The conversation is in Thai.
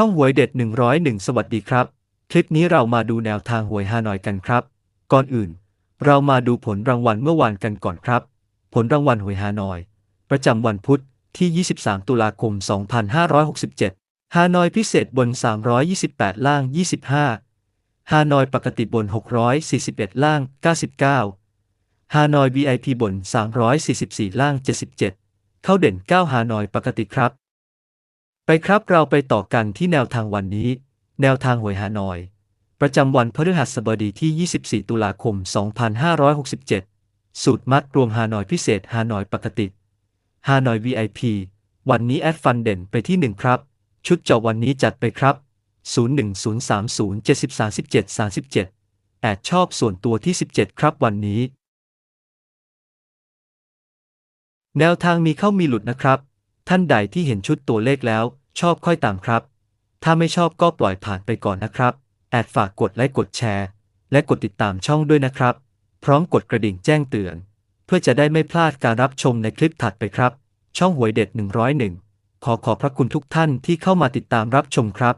ช่องหวยเด็ด 101 สวัสดีครับ คลิปนี้เรามาดูแนวทางหวยฮานอยกันครับ ก่อนอื่น เรามาดูผลรางวัลเมื่อวานกันก่อนครับ ผลรางวัลหวยฮานอย ประจำวันพุธที่ 23 ตุลาคม 2567 ฮานอยพิเศษบน 328 ล่าง 25 ฮานอยปกติบน 641 ล่าง 99 ฮานอย VIP บน 344 ล่าง 77 เข้าเด่น 9 ฮานอยปกติครับ ไปครับเราไปต่อกันที่แนวทางวันนี้ แนวทางหวยฮานอย ประจำวันพฤหัสบดีที่ 24 ตุลาคม 2567 สูตรมัดรวมฮานอยพิเศษฮานอยปกติฮานอย VIP วันนี้แอดฟันเด่นไปที่ 1 ครับ ชุดเจาะวันนี้จัดไปครับ 01030703737 แอดชอบส่วนตัวที่ 17 ครับวันนี้ แนวทางมีเข้ามีหลุดนะครับ ท่านใดที่เห็นชุดตัวเลขแล้ว ชอบค่อยตามครับ ถ้าไม่ชอบก็ปล่อยผ่านไปก่อนนะครับ แอดฝากกดไลค์กดแชร์ และกดติดตามช่องด้วยนะครับ พร้อมกดกระดิ่งแจ้งเตือน เพื่อจะได้ไม่พลาดการรับชมในคลิปถัดไปครับ ช่องหวยเด็ด 101 ขอขอบพระคุณทุกท่านที่เข้ามาติดตามรับชมครับ